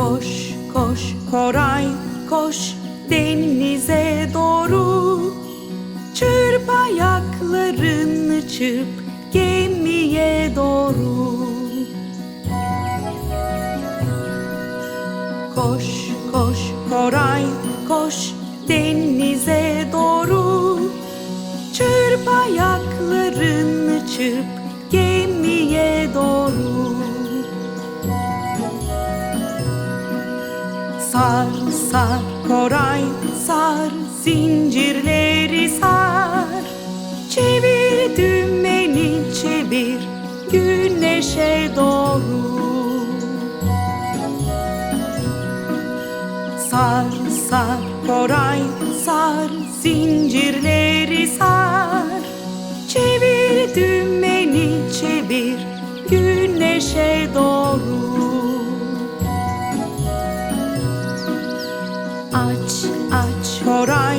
Koş koş Koray koş denize doğru. Çırp ayaklarını çırp gemiye doğru. Koş koş Koray koş denize doğru. Çırp ayaklarını çırp Sar sar Koray sar zincirleri sar. Çevir dümeni çevir güneşe doğru. Sar sar Koray sar zincirleri sar. Çevir dümeni çevir güneşe doğru Aç aç Koray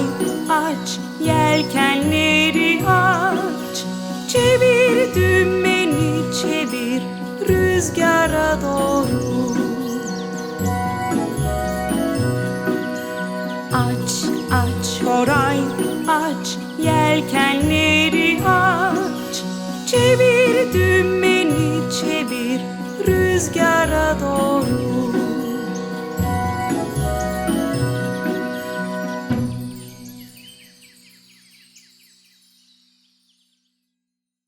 aç yelkenleri aç. Çevir dümeni çevir rüzgara doğru. Aç aç Koray aç yelkenleri aç. Çevir dümeni çevir rüzgara doğru